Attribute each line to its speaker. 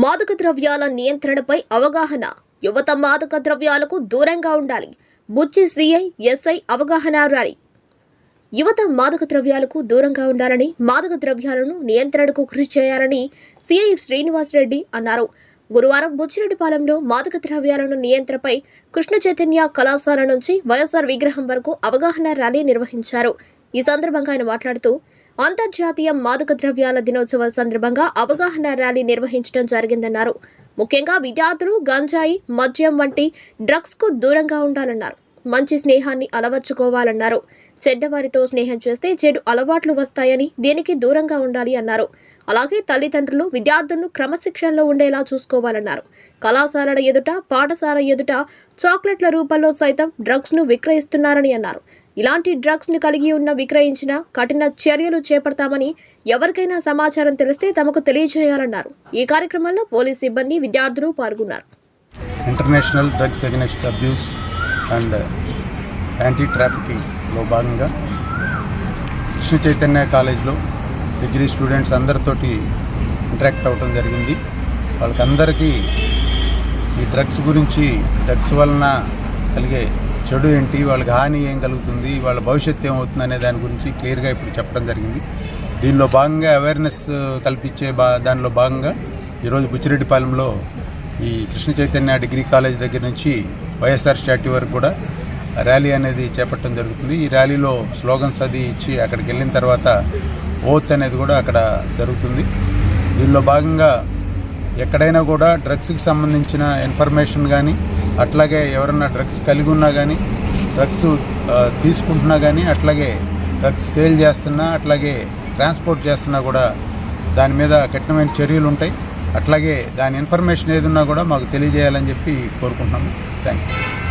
Speaker 1: మాదక ద్రవ్యాల నియంత్రణపై అవగాహన. యువత మాదక ద్రవ్యాలకు దూరంగా ఉండాలి. బుచ్చి సిఐ ఎస్ఐ అవగాహన ర్యాలీ. యువత మాదక ద్రవ్యాలకు దూరంగా ఉండాలని మాదక ద్రవ్యాలను నియంత్రణకు కృషి చేయాలని సిఐ శ్రీనివాసరెడ్డి అన్నారు. గురువారం బుచ్చిరెడ్డిపాలెంలో మాదక ద్రవ్యాలను నియంత్రణపై కృష్ణ చైతన్య కళాశాల నుంచి వైఎస్ఆర్ విగ్రహం వరకు అవగాహన ర్యాలీ నిర్వహించారు. ఈ సందర్భంగా ఆయన మాట్లాడుతూ అంతర్జాతీయ మాదక ద్రవ్యాల దినోత్సవం సందర్భంగా అవగాహన ర్యాలీ నిర్వహించడం జరిగిందన్నారు. ముఖ్యంగా విద్యార్థులు గంజాయి మద్యం వంటి డ్రగ్స్కు దూరంగా ఉండాలన్నారు. మంచి స్నేహాన్ని అలవర్చుకోవాలన్నారు. చెడ్డవారితో స్నేహం చేస్తే చెడు అలవాట్లు వస్తాయని దీనికి దూరంగా ఉండాలి అన్నారు. అలాగే తల్లిదండ్రులు విద్యార్థులను క్రమశిక్షణలో ఉండేలా చూసుకోవాలన్నారు. కళాశాలల ఎదుట పాఠశాల ఎదుట చాక్లెట్ల రూపంలో సైతం డ్రగ్స్ను విక్రయిస్తున్నారని అన్నారు. ఇలాంటి డ్రగ్స్ని కలిగి ఉన్న విక్రయించిన కఠిన చర్యలు చేపడతామని ఎవరికైనా సమాచారం తెలిస్తే తమకు తెలియజేయాలన్నారు. ఈ కార్యక్రమంలో పోలీస్ సిబ్బంది విద్యార్థులు పాల్గొన్నారు.
Speaker 2: International drugs against abuse and anti ట్రాఫికింగ్లో భాగంగా కృష్ణ చైతన్య కాలేజ్లో డిగ్రీ స్టూడెంట్స్ అందరితోటి ఇంటరాక్ట్ అవ్వడం జరిగింది. వాళ్ళకందరికీ ఈ డ్రగ్స్ గురించి డ్రగ్స్ వలన కలిగే చెడు ఏంటి వాళ్ళకి హాని ఏం కలుగుతుంది వాళ్ళ భవిష్యత్తు ఏమవుతుంది అనే దాని గురించి క్లియర్గా ఇప్పుడు చెప్పడం జరిగింది. దీనిలో భాగంగా అవేర్నెస్ కల్పించే బా దానిలో భాగంగా ఈరోజు బుచ్చిరెడ్డిపాలెంలో ఈ కృష్ణ చైతన్య డిగ్రీ కాలేజ్ దగ్గర నుంచి వైఎస్ఆర్ స్టాట్యూ వరకు కూడా ర్యాలీ అనేది చేపట్టడం జరుగుతుంది. ఈ ర్యాలీలో స్లోగన్స్ అది ఇచ్చి అక్కడికి వెళ్ళిన తర్వాత ఓత్ అనేది కూడా అక్కడ జరుగుతుంది. దీనిలో భాగంగా ఎక్కడైనా కూడా డ్రగ్స్కి సంబంధించిన ఇన్ఫర్మేషన్ కానీ అట్లాగే ఎవరన్నా డ్రగ్స్ కలిగి ఉన్నా కానీ డ్రగ్స్ తీసుకుంటున్నా కానీ అట్లాగే డ్రగ్స్ సేల్ చేస్తున్నా అట్లాగే ట్రాన్స్పోర్ట్ చేస్తున్నా కూడా దాని మీద కఠినమైన చర్యలు ఉంటాయి. అట్లాగే దాని ఇన్ఫర్మేషన్ ఏది ఉన్నా కూడా మాకు తెలియజేయాలని చెప్పి కోరుకుంటున్నాము. Thank you